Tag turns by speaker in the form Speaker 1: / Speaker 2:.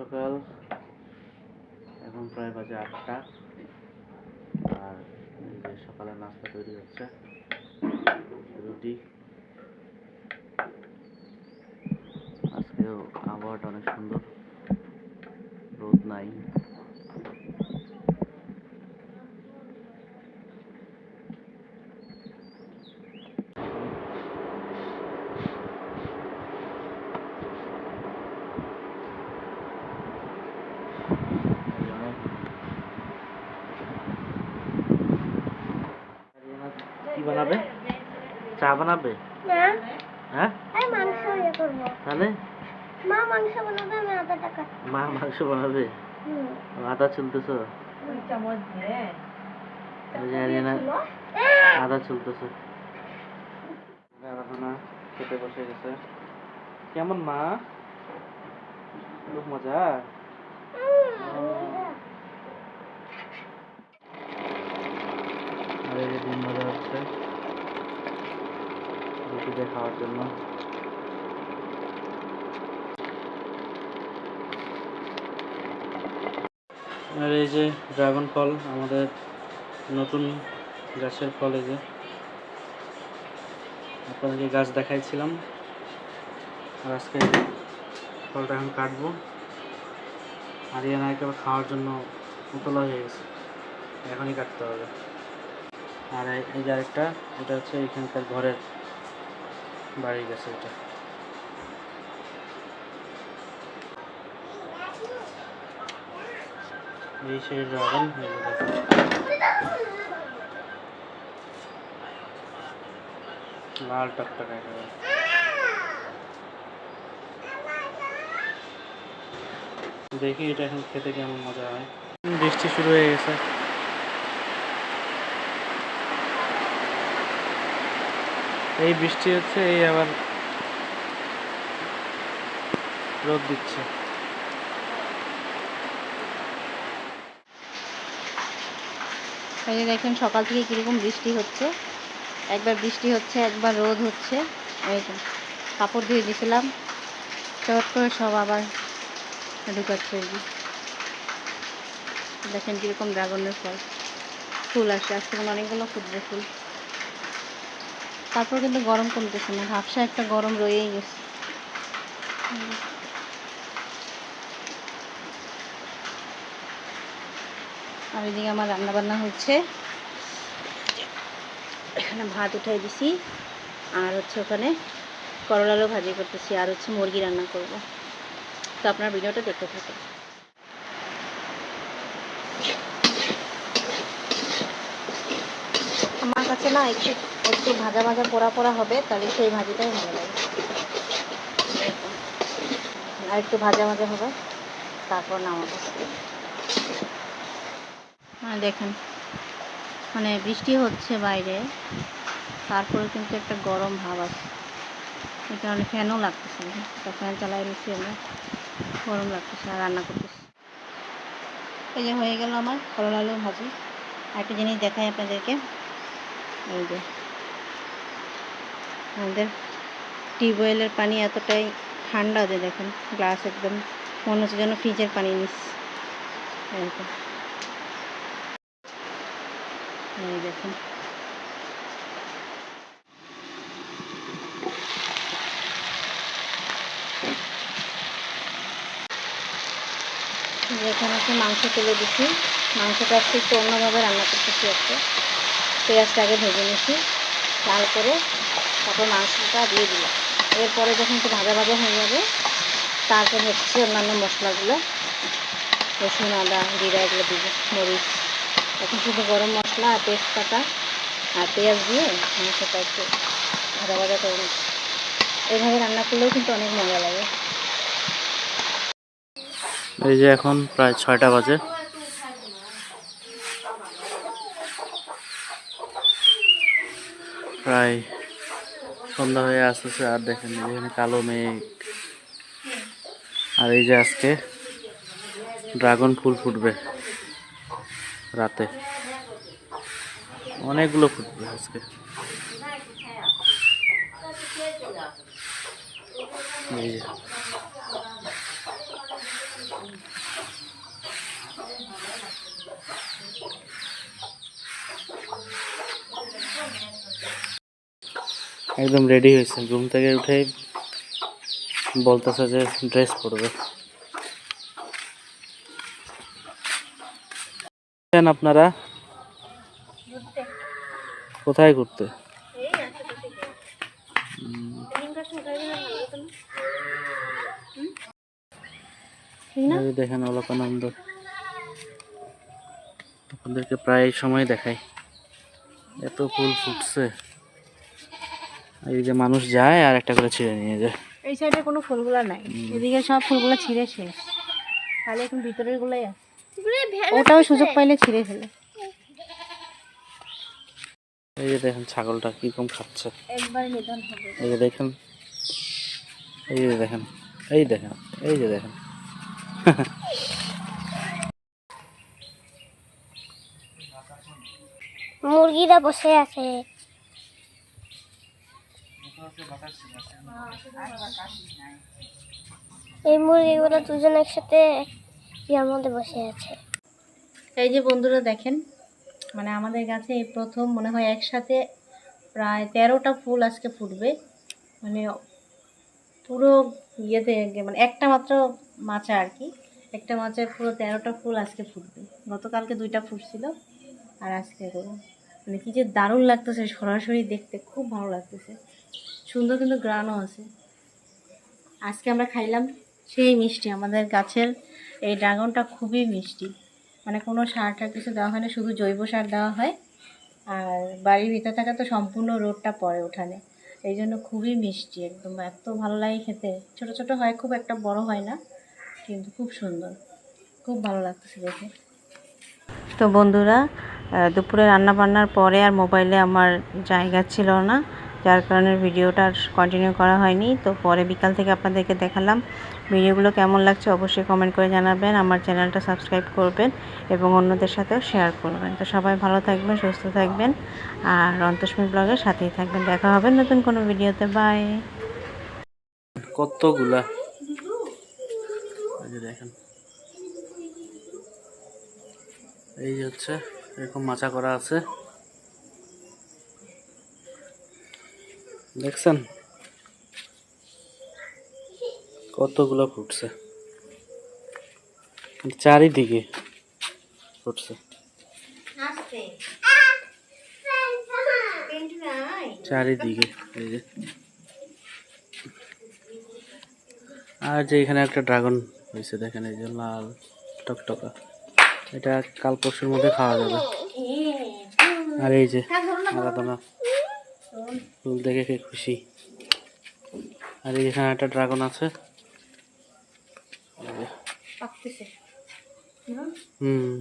Speaker 1: সকাল। এখন প্রায় বাজে আটটা। আর সকালে নাস্তা তৈরি হচ্ছে, রুটি। আজকেও আবহাওয়াটা অনেক সুন্দর। রোদ নাই কি বানাবে চা বানাবে?
Speaker 2: না।
Speaker 1: হ্যাঁ?
Speaker 2: আমি মাংস ইয়ে করব।
Speaker 1: তাহলে?
Speaker 2: মা মাংস বানাবে আমি আধা টাকা।
Speaker 1: মা মাংস বানাবে?
Speaker 2: হুম।
Speaker 1: আদা চলতেছো? ওই যে আরিয়ানা আদা চলতেছে। আরাধনা খেতে বসে গেছে। কেমন মা? খুব মজা আর এই যে ডিম মজা হচ্ছে দিয়ে খাওয়ার জন্য। আর এই যে ড্রাগন ফল, আমাদের নতুন গাছের ফল এই যে। আপনাদেরকে গাছ দেখাইছিলাম। আর আজকে ফলটা এখন কাটবো। আর আরিয়ানা একেবারে খাওয়ার জন্য উতলা হয়ে গেছে। এখনই কাটতে হবে। আর এই যে আরেকটা, এটা হচ্ছে এখানকার ঘরের বাড়ির গেছে এটা। এই সেই। লাল টকটকা দেখি এটা এখন খেতে কেমন মজা হয়। বৃষ্টি শুরু হয়ে গেছে। এই বৃষ্টি হচ্ছে, এই আবার রোদ দিচ্ছে।
Speaker 3: দেখেন সকাল থেকে কীরকম বৃষ্টি হচ্ছে। একবার বৃষ্টি হচ্ছে, একবার রোদ হচ্ছে। কাপড় ধুয়ে দিয়েছিলাম চট করে সব আবার ঢুকাচ্ছে দেখেন কীরকম ড্রাগনের ফল। ফুল আসে আজকে অনেকগুলো ফুটবে ফুল। তারপর কিন্তু গরম কমতেছে না হাফসা একটা গরম রয়েই গেছে। আর এদিকে আমার রান্না বান্না হচ্ছে। এখানে ভাত উঠাই দিছি, আর হচ্ছে ওখানে করলা আলু ভাজি করতেছি, আর হচ্ছে মুরগি রান্না করব। তো আপনার ভিডিওটা দেখতে থাকুন। আমার কাছে না একটু একটু ভাজা ভাজা পোড়া পোড়া হবে, তাহলে সেই ভাজিটাই ভালো লাগে আর একটু ভাজা ভাজা হবে, তারপর নামাবো। মানে দেখেন মানে বৃষ্টি হচ্ছে বাইরে, তারপরে কিন্তু একটা গরম ভাব আছে। এই কারণে ফ্যানও লাগতেছে তো ফ্যান চালাই নিচ্ছি আমরা গরম লাগতেছে আর রান্না করতেছি। এই যে হয়ে গেল আমার করলা আলু ভাজি একটা জিনিস দেখাই আপনাদেরকে। এই যে আমাদের টিউবওয়েলের পানি এতটাই ঠান্ডা যে দেখেন গ্লাস একদম মনে হচ্ছে যেন ফ্রিজের পানি নিস। এরকম। দেখুন। এখানে হচ্ছে মাংস তুলে দিচ্ছি মাংসটা একটু অন্যভাবে রান্না করতেছি একটু পেঁয়াজটা আগে ভেজে নিচ্ছি করে তারপর মাংসটা দিয়ে দিলাম। এরপরে যখন একটু ভাজা ভাজা হয়ে যাবে, তারপর হচ্ছে অন্যান্য মশলাগুলো, রসুন, আদা, জিরা, এগুলো দিব মরিচ। এখন শুধু গরম মশলা আর তেজপাতা আর পেঁয়াজ দিয়ে মাংসটা একটু ভাজা ভাজা করে নিচ্ছি। এইভাবে রান্না করলেও কিন্তু অনেক মজা লাগে।
Speaker 1: এই যে এখন প্রায় ছয়টা বাজে প্রায় সন্ধ্যা হয়ে আসতেছে আর দেখেন এখানে কালো মেঘ। আর এই যে আজকে ড্রাগন ফুল ফুটবে রাতে। অনেকগুলো ফুটবে আজকে। এই যে। একদম রেডি হয়েছে। ঘুম থেকে উঠেই বলতেছে যে ড্রেস পরবে। আপনারা? কোথায় ঘুরতে? দেখেন অলকানন্দ। আপনাদেরকে প্রায় সময় দেখাই। এত ফুল ফুটছে। এই যে মানুষ যায় আর একটা করে ছিঁড়ে নিয়ে যায়।
Speaker 3: এই সাইডে কোনো ফুলগুলো নাই। এদিকে সব ফুলগুলো ছিঁড়ে শেষ। তাহলে এখন ভিতরের গুলোই আছে। ওটাও সুযোগ পাইলে ছিঁড়ে ফেলে।
Speaker 1: এই যে দেখেন ছাগলটা কীরকম খাচ্ছে।
Speaker 3: একবার নিধন হবে।
Speaker 1: এই যে দেখেন। এই যে দেখেন। এই দেখেন। এই যে দেখেন।
Speaker 2: মুরগিরা বসে আছে। এই মুরগিগুলো দুজন একসাথে ইয়ার মধ্যে বসে আছে।
Speaker 3: এই যে বন্ধুরা দেখেন মানে আমাদের গাছে এই প্রথম মনে হয় একসাথে প্রায় তেরোটা ফুল আজকে ফুটবে। মানে পুরো ইয়েতে মানে একটা মাত্র মাচা আর কি। একটা মাচায় পুরো তেরোটা ফুল আজকে ফুটবে। গতকালকে দুইটা ফুটছিল আর আজকে মানে কি যে দারুণ লাগতেছে সরাসরি দেখতে, খুব ভালো লাগতেছে। সুন্দর কিন্তু গ্রানও আছে। আজকে আমরা খাইলাম সেই মিষ্টি, আমাদের গাছের এই ড্রাগনটা খুবই মিষ্টি। মানে কোনো সার টার কিছু দেওয়া হয় না, শুধু জৈব সার দেওয়া হয়। আর বাড়ির ভিতর থাকা তো সম্পূর্ণ রোদটা পড়ে উঠানে এই জন্য খুবই মিষ্টি, একদম এত ভালো লাগে খেতে। ছোট ছোট হয়, খুব একটা বড় হয় না, কিন্তু খুব সুন্দর। খুব ভালো লাগতেছে দেখে। তো বন্ধুরা দুপুরে রান্না বান্নার পরে আর মোবাইলে আমার জায়গা ছিল না। যার কারণে ভিডিওটা আর কন্টিনিউ করা হয়নি। তো পরে বিকাল থেকে আপনাদেরকে দেখালাম। ভিডিওগুলো কেমন লাগছে অবশ্যই কমেন্ট করে জানাবেন, আমার চ্যানেলটা সাবস্ক্রাইব করবেন এবং অন্যদের সাথেও শেয়ার করবেন। তো সবাই ভালো থাকবেন, সুস্থ থাকবেন আর অন্তস্মী ব্লগের সাথেই থাকবেন। দেখা হবে নতুন কোনো ভিডিওতে। বাই
Speaker 1: কতগুলা? দেখেন। এই হচ্ছে, এরকম মাচা করা আছে। দেখছেন? কতগুলো ফুটছে? চারিদিকে ফুটছে। চারিদিকে এই যে। আর যে এখানে একটা ড্রাগন হয়েছে দেখেন এই যে লাল টকটকা। এটা কাল পরশুর মধ্যে খাওয়া যাবে। আর এই যে আলাদা ফুল দেখে কে খুশি। আর এখানে একটা ড্রাগন আছে। হুম।